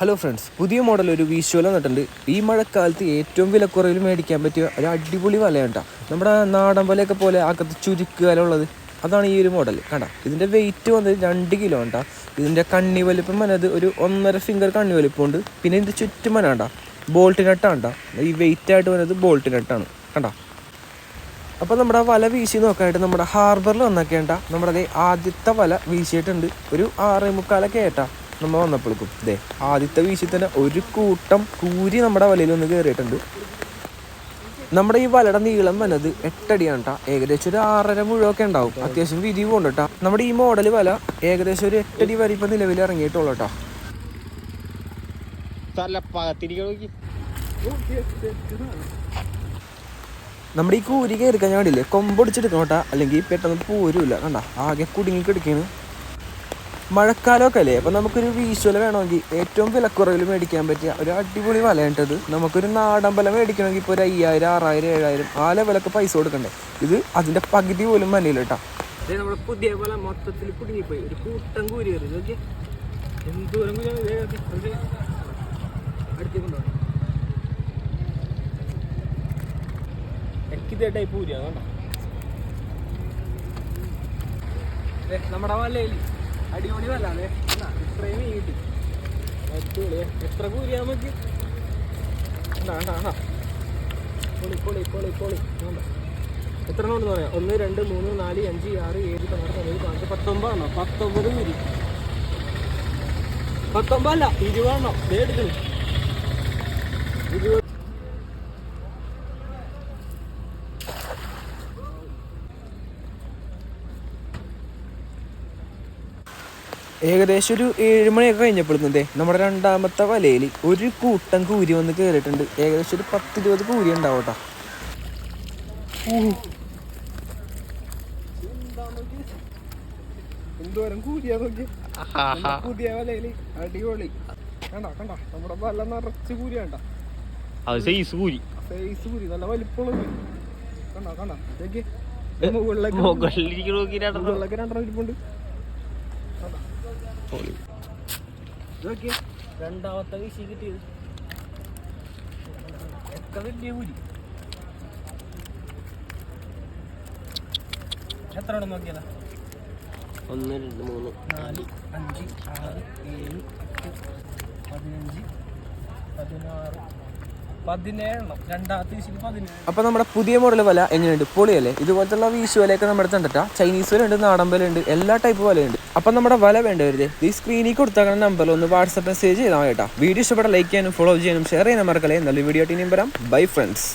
Hello friends പുതിയ model ഒരു വീശുവല നട്ടുണ്ട് ഈ മഴക്കാലത്ത് ഏറ്റവും വിലക്കുറവിൽ മേടിക്കാൻ പറ്റിയ ഒരു അടിപൊളി വലയാണ് കേട്ടോ. നമ്മുടെ നാടൻ വലയൊക്കെ പോലെ അകത്ത് ചുരുക്ക് വല ഉള്ളത്. അതാണ് ഈ ഒരു മോഡൽ. കണ്ട? ഇതിന്റെ വെയിറ്റ് വന്നത് രണ്ട് കിലോ ഉണ്ടാ ഇതിന്റെ കണ്ണി വലിപ്പം വന്നത് ഒരു ഒന്നര ഫിംഗർ കണ്ണി വലിപ്പമുണ്ട് പിന്നെ ഇതിന്റെ ചുറ്റും വന കണ്ട ബോൾട്ട് നട്ടാണ് ഈ വെയിറ്റ് ആയിട്ട് വരുന്നത് ബോൾട്ട് നട്ടാണ് കണ്ട? അപ്പോൾ നമ്മുടെ വല വീശി നോക്കാനായിട്ട് നമ്മുടെ ഹാർബറിൽ വന്നൊക്കെ ഉണ്ടാ നമ്മുടെ അതേ ആദ്യത്തെ വല വീശിയിട്ടുണ്ട്. ഒരു ആറേ മുക്കാലൊക്കെ ഏട്ടാ നമ്മൾ വന്നപ്പോഴേക്കും ദേ ആദ്യത്തെ വീശി തന്നെ ഒരു കൂട്ടം കൂരി നമ്മുടെ വലയിൽ ഒന്ന് കയറിയിട്ടുണ്ട് നമ്മുടെ ഈ വലയുടെ നീളം വന്നത് എട്ടടിയാണ് കേട്ടോ ഏകദേശം ഒരു ആറര മുഴുവൊക്കെ ഉണ്ടാവും. അത്യാവശ്യം വിരി കേട്ടോ നമ്മുടെ ഈ മോഡൽ വല ഏകദേശം ഒരു എട്ടടി വരെ ഇപ്പം നിലവിൽ ഇറങ്ങിയിട്ടുള്ളൂ കേട്ടോ നമ്മുടെ ഈ കൂരി കയറി കഴിഞ്ഞാൽ കൊമ്പൊടിച്ചെടുക്കണം കേട്ടാ അല്ലെങ്കിൽ പെട്ടെന്ന് പോരൂല. കണ്ട ആകെ കുടുങ്ങി കിടക്കാണ് മഴക്കാലമൊക്കെ അല്ലേ അപ്പം നമുക്കൊരു വീശുവല വേണമെങ്കിൽ ഏറ്റവും വിലക്കുറവിൽ മേടിക്കാൻ പറ്റിയ ഒരു അടിപൊളി വലയിട്ടത് നമുക്കൊരു നാടൻ വല മേടിക്കണമെങ്കിൽ ഇപ്പോൾ ഒരു അയ്യായിരം ആറായിരം ഏഴായിരം ആ ലെവലൊക്കെ പൈസ കൊടുക്കണ്ടേ? ഇത് അതിന്റെ പകുതി പോലും മനയില്ല കേട്ടോ. നമ്മുടെ പുതിയ വല മൊത്തത്തിൽ കുടുങ്ങിപ്പോയി. ഒരു കൂട്ടം കൂരി കയറി എന്തോരം അടുത്തേക്കുണ്ടോ എനിക്കിതേ ടൈപ്പ് ദേ, നമ്മുടെ വലയിൽ അടിപൊളി വല അതെ ഇത്രയും കിട്ടി അടിപൊളി. എത്ര കൂരിയാ നമുക്ക്. പൊളി പൊളി പൊളി പൊളി. എത്ര എണ്ണം ഉണ്ടെന്ന് പറയാം. ഒന്ന് രണ്ട് മൂന്ന് നാല് അഞ്ച് ആറ് ഏഴ് പതിനാറ് പതിനേഴ് പതിനെട്ട് പത്തൊമ്പതെണ്ണോ പത്തൊമ്പത് കൂലി. പത്തൊമ്പതല്ല ഇരുപതെണ്ണം. ഇരുപത് ഏകദേശം ഒരു ഏഴ് മണിയൊക്കെ കഴിഞ്ഞപ്പോഴത്തെ നമ്മുടെ രണ്ടാമത്തെ വലയിൽ ഒരു കൂട്ടം കൂരി വന്ന് കയറിയിട്ടുണ്ട്. ഏകദേശം ഒരു പത്തിരുപത് കൂരി ഉണ്ടാവും കേട്ടോ. എന്തോരം കൂരിയാ നോക്കി. പുതിയ വലയിൽ അടിപൊളി. കണ്ട കണ്ട? നമ്മുടെ വല നിറച്ച് കൂരി കണ്ട? അത് സൈസ് കൂരി. സൈസ് കൂരി നല്ല വലിപ്പമുള്ള കൂരി. കണ്ട കണ്ട? നോക്കി മുകളിലേക്ക് മുകളിലിരിക്കണ നോക്കിയിട്ടാണ് മുകളിലേക്ക് രണ്ടെണ്ണം ഇരിപ്പുണ്ട്. നോക്കിയേ രണ്ടാമത്തെ വീശി കിട്ടിയത്. ഒക്കെ വലിയ കൂരി എത്ര ഉണ്ടെന്ന് നോക്കിയതാ? ഒന്ന് രണ്ട് മൂന്ന് നാല് അഞ്ച് ആറ് ഏഴ് എട്ട് പതിനഞ്ച് പതിനാറ് അപ്പോൾ നമ്മുടെ പുതിയ മോഡൽ വല എങ്ങനെയുണ്ട്? പൊളിയല്ലേ? ഇതുപോലത്തുള്ള വീശു വലയൊക്കെ നമ്മുടെ അടുത്ത് ചൈനീസ് വല ഉണ്ട് നാടൻ വല ഉണ്ട് എല്ലാ ടൈപ്പ് വലയുണ്ട്. അപ്പം നമ്മുടെ വല വേണ്ടവരുത് ഈ സ്ക്രീനിൽ കൊടുത്താൽ നമ്പറിൽ ഒന്ന് വാട്സപ്പ് മെസ്സേജ് ചെയ്താൽ കേട്ടോ. വീഡിയോ ഇഷ്ടപ്പെട്ട ലൈക്ക് ചെയ്യാനും ഫോളോ ചെയ്യാനും ഷെയർ ചെയ്യാൻ മറക്കല്ലേ. നല്ല വീഡിയോ ടീം വരാം. Bye friends